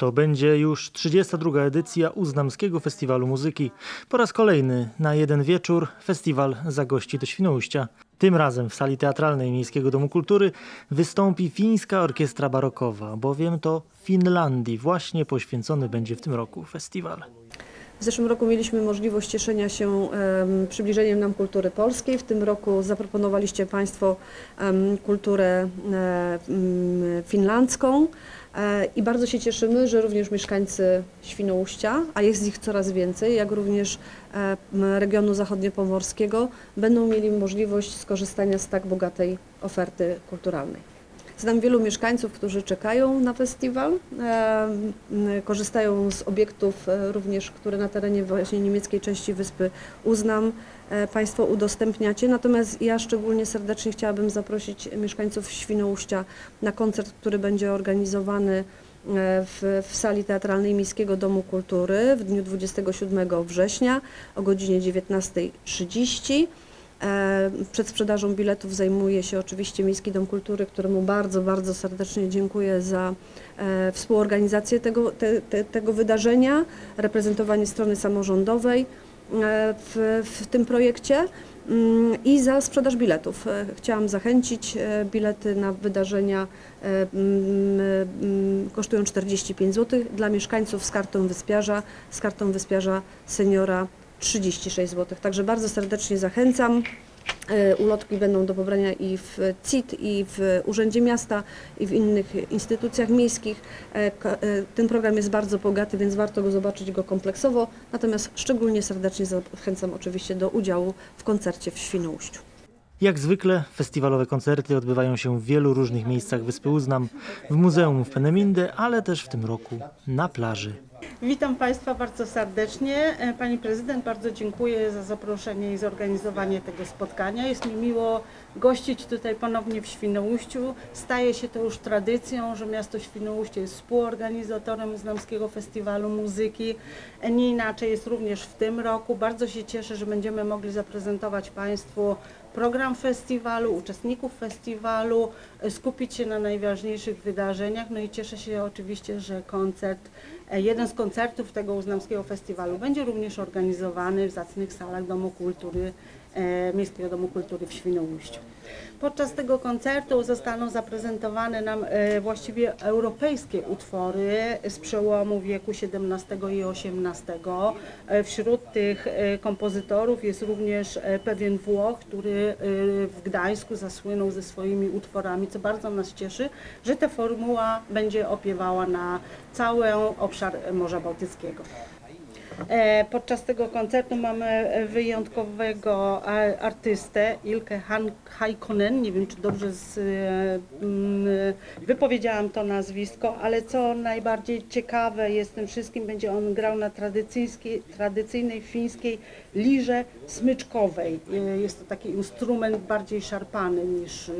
To będzie już 32. edycja Uznamskiego Festiwalu Muzyki. Po raz kolejny na jeden wieczór festiwal zagości do Świnoujścia. Tym razem w sali teatralnej Miejskiego Domu Kultury wystąpi fińska orkiestra barokowa, bowiem to Finlandii właśnie poświęcony będzie w tym roku festiwal. W zeszłym roku mieliśmy możliwość cieszenia się em, przybliżeniem nam kultury polskiej. W tym roku zaproponowaliście Państwo kulturę e, finlandzką e, i bardzo się cieszymy, że również mieszkańcy Świnoujścia, a jest ich coraz więcej, jak również e, regionu zachodniopomorskiego będą mieli możliwość skorzystania z tak bogatej oferty kulturalnej. Znam wielu mieszkańców, którzy czekają na festiwal, m, korzystają z obiektów e, również, które na terenie właśnie niemieckiej części wyspy Uznam e, Państwo udostępniacie. Natomiast ja szczególnie serdecznie chciałabym zaprosić mieszkańców Świnoujścia na koncert, który będzie organizowany e, w, w sali teatralnej Miejskiego Domu Kultury w dniu 27 września o godzinie 19.30. E, Przed sprzedażą biletów zajmuje się oczywiście Miejski Dom Kultury, któremu bardzo, bardzo serdecznie dziękuję za e, współorganizację tego, te, te, tego wydarzenia, reprezentowanie strony samorządowej e, w, w tym projekcie mm, i za sprzedaż biletów. Chciałam zachęcić, bilety na wydarzenia mm, mm, kosztują 45 zł, dla mieszkańców z kartą wyspiarza, z kartą wyspiarza seniora 36 zł. Także bardzo serdecznie zachęcam. E, Ulotki będą do pobrania i w CIT, i w Urzędzie Miasta, i w innych instytucjach miejskich. E, e, Ten program jest bardzo bogaty, więc warto go zobaczyć go kompleksowo. Natomiast szczególnie serdecznie zachęcam oczywiście do udziału w koncercie w Świnoujściu. Jak zwykle festiwalowe koncerty odbywają się w wielu różnych miejscach Wyspy Uznam, w muzeum w Peneminde, ale też w tym roku na plaży. Witam Państwa bardzo serdecznie. E, Pani Prezydent, bardzo dziękuję za zaproszenie i zorganizowanie tego spotkania. Jest mi miło gościć tutaj ponownie w Świnoujściu. Staje się to już tradycją, że miasto Świnoujście jest współorganizatorem Znamskiego Festiwalu Muzyki. E, Nie inaczej jest również w tym roku. Bardzo się cieszę, że będziemy mogli zaprezentować Państwu program festiwalu, uczestników festiwalu, e, skupić się na najważniejszych wydarzeniach. No i cieszę się oczywiście, że koncert, e, jeden z koncertów tego Uznamskiego Festiwalu będzie również organizowany w zacnych salach Domu Kultury, e, Miejskiego Domu Kultury w Świnoujściu. Podczas tego koncertu zostaną zaprezentowane nam e, właściwie europejskie utwory z przełomu wieku XVII i XVIII. E, Wśród tych e, kompozytorów jest również pewien Włoch, który w Gdańsku zasłynął ze swoimi utworami, co bardzo nas cieszy, że ta formuła będzie opiewała na cały obszar Morza Bałtyckiego. E, Podczas tego koncertu mamy wyjątkowego artystę Han- Haikonen. Nie wiem, czy dobrze z, e, mm, wypowiedziałam to nazwisko, ale co najbardziej ciekawe jest tym wszystkim, będzie on grał na tradycyjnej fińskiej lirze smyczkowej. E, Jest to taki instrument bardziej szarpany niż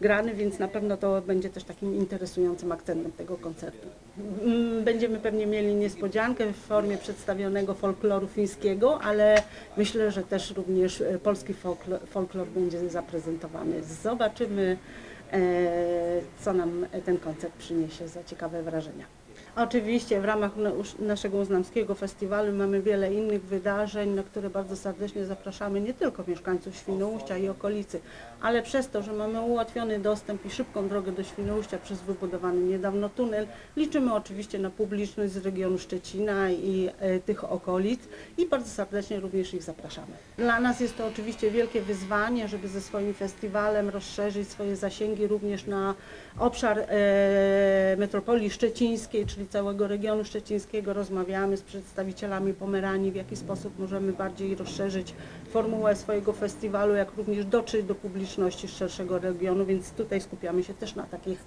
grany, więc na pewno to będzie też takim interesującym akcentem tego koncertu. Mm, Będziemy pewnie mieli niespodziankę w formie folkloru fińskiego, ale myślę, że też również e, polski folklor, folklor będzie zaprezentowany. Zobaczymy, e, co nam ten koncert przyniesie za ciekawe wrażenia. Oczywiście w ramach usz- naszego uznamskiego festiwalu mamy wiele innych wydarzeń, na które bardzo serdecznie zapraszamy nie tylko mieszkańców Świnoujścia i okolicy, ale przez to, że mamy ułatwiony dostęp i szybką drogę do Świnoujścia przez wybudowany niedawno tunel, liczymy oczywiście na publiczność z regionu Szczecina i e, tych okolic i bardzo serdecznie również ich zapraszamy. Dla nas jest to oczywiście wielkie wyzwanie, żeby ze swoim festiwalem rozszerzyć swoje zasięgi również na obszar e, metropolii szczecińskiej, czyli całego regionu szczecińskiego. Rozmawiamy z przedstawicielami Pomeranii, w jaki sposób możemy bardziej rozszerzyć formułę swojego festiwalu, jak również dotrzeć do publiczności z szerszego regionu, więc tutaj skupiamy się też na takich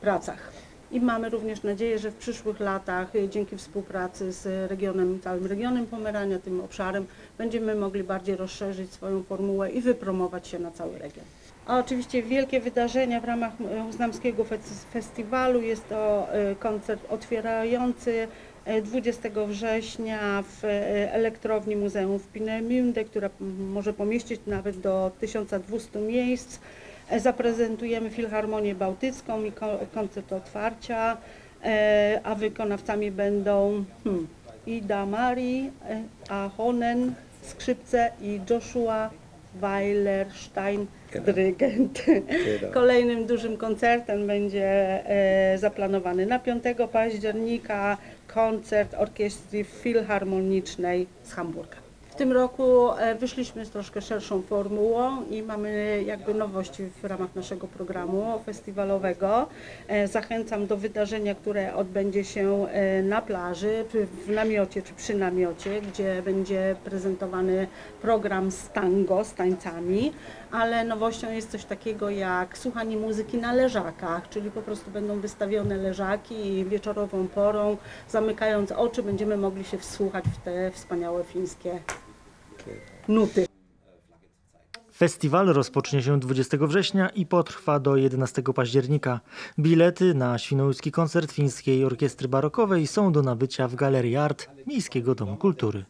pracach. I mamy również nadzieję, że w przyszłych latach y, dzięki współpracy z regionem, całym regionem Pomerania, tym obszarem, będziemy mogli bardziej rozszerzyć swoją formułę i wypromować się na cały region. A oczywiście wielkie wydarzenia w ramach e, Uznamskiego Fes- Festiwalu. Jest to e, koncert otwierający e, 20 września w e, elektrowni Muzeum w Peenemünde, która może pomieścić nawet do 1200 miejsc. E, Zaprezentujemy Filharmonię Bałtycką i ko- koncert otwarcia. e, a wykonawcami będą hmm, Ida Mari, e, Ahonen, skrzypce i Joshua Weilerstein, dyrygent. Kolejnym dużym koncertem będzie e, zaplanowany na 5 października koncert Orkiestry Filharmonicznej z Hamburga. W tym roku e, wyszliśmy z troszkę szerszą formułą i mamy jakby nowości w ramach naszego programu festiwalowego. E, Zachęcam do wydarzenia, które odbędzie się e, na plaży, w namiocie czy przy namiocie, gdzie będzie prezentowany program z tango, z tańcami, ale nowością jest coś takiego jak słuchanie muzyki na leżakach, czyli po prostu będą wystawione leżaki i wieczorową porą, zamykając oczy, będziemy mogli się wsłuchać w te wspaniałe fińskie nuty. Festiwal rozpocznie się 20 września i potrwa do 11 października. Bilety na Świnoujski koncert Fińskiej Orkiestry Barokowej są do nabycia w Galerii Art Miejskiego Domu Kultury.